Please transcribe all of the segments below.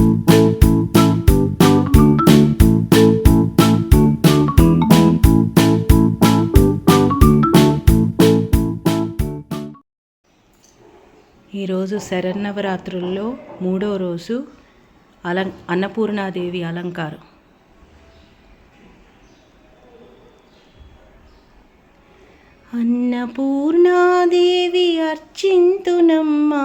ఈరోజు శరన్నవరాత్రుల్లో మూడో రోజు అలం అన్నపూర్ణాదేవి అలంకారం. అన్నపూర్ణాదేవి అర్చింతునమ్మా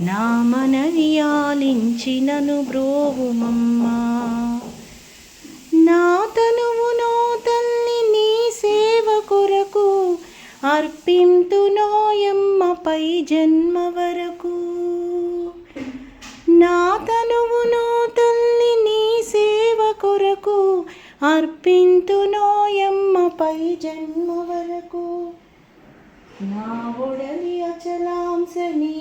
నా మనవి ఆలించి బ్రోవుమమ్మా. నా తనువు నో తల్లి నీ సేవ కొరకు అర్పింతు నోయమ్మపై జన్మ వరకు. నా తనువు నో తల్లి నీ సేవ కొరకు అర్పింతు నోయమ్మపై జన్మ వరకు. నా ఒడలి అచలాంశ నీ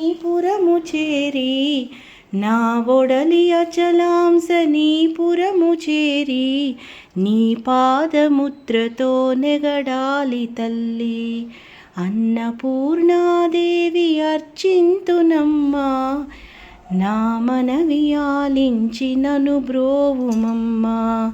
చేరి నా ఒడలి అచలాంశ నీ పురము చేరి నీ పాదముద్రతో నెగడాలి తల్లి. అన్నపూర్ణాదేవి అర్చింతునమ్మా నా మనవి ఆలించి నను బ్రోవుమమ్మా.